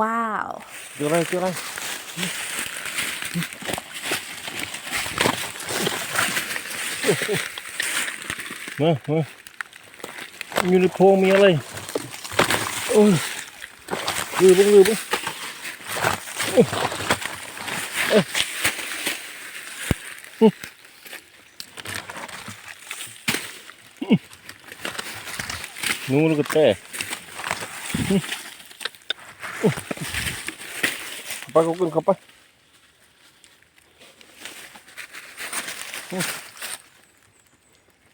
Wow. เจออะไรเจออะไรมามาอยู่ในโพรงมีอะไรโอ้ยลืมบ้างลืมบ้างโอ้ยเอ้ยนูลูกกระแตเข้า ไปเขาขึ้นเข้าไป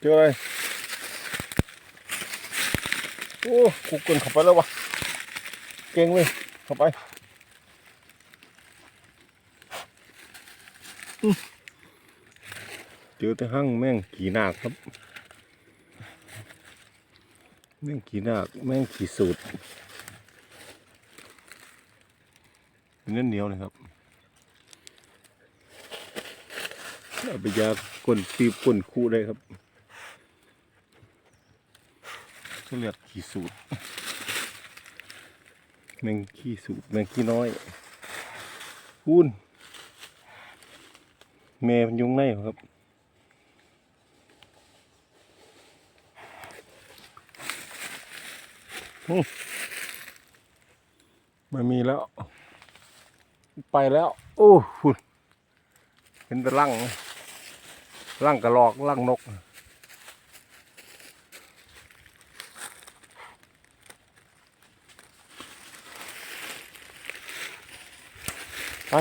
เจออะไรโอ้กูเกินเข้าไปแล้ววะเก่งเว้ยเข้าไปเจอแต่หั่งแม่งขี่นาคครับ แม่งขี่นาคแม่งขี่สูตร เนื้อเหนียวเลยครับเอาไปยากลปีบกลคู่ได้ครับเขาเรียกขี่สูตรแมงขี้สูตรแมงขี้น้อยพูนแม่มันยุงในครับไม่มีแล้ว ไปแล้ว โอ้ฝุ่นเห็นแต่ลังลังกระรอกลังนก ไป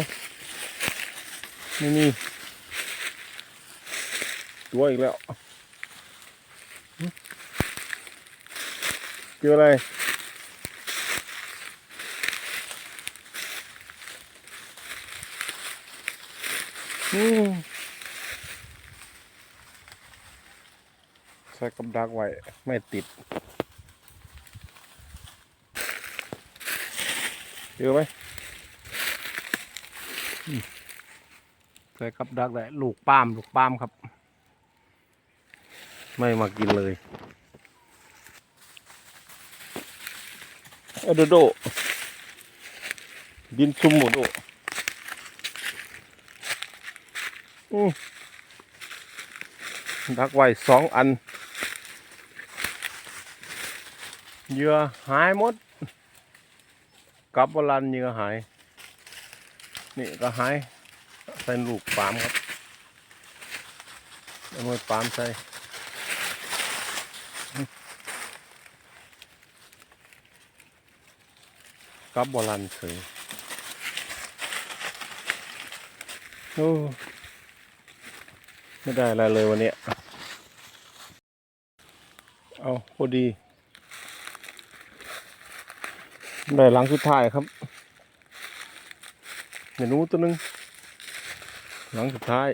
ไม่มีตัวอีกแล้วเจออะไร ใส่กับดักไว้ ไม่ติดเจอไหมใส่กับดักไว้ลูกปามลูกปามครับ ไม่มากินเลยเอโดโด บินซุ่มหมดโด อืม ดักไว้สองอันเหยื่อหายหมดกับบลันเหยื่อหาย นี่ก็หายใส่ลูกปามครับเอามือปามใส่กับบลันเฉยโอ้ ไม่ได้อะไรเลยวันนี้ เอาพอดี ได้หลังสุดท้ายครับเมนูตัวหนึง หลังสุดท้าย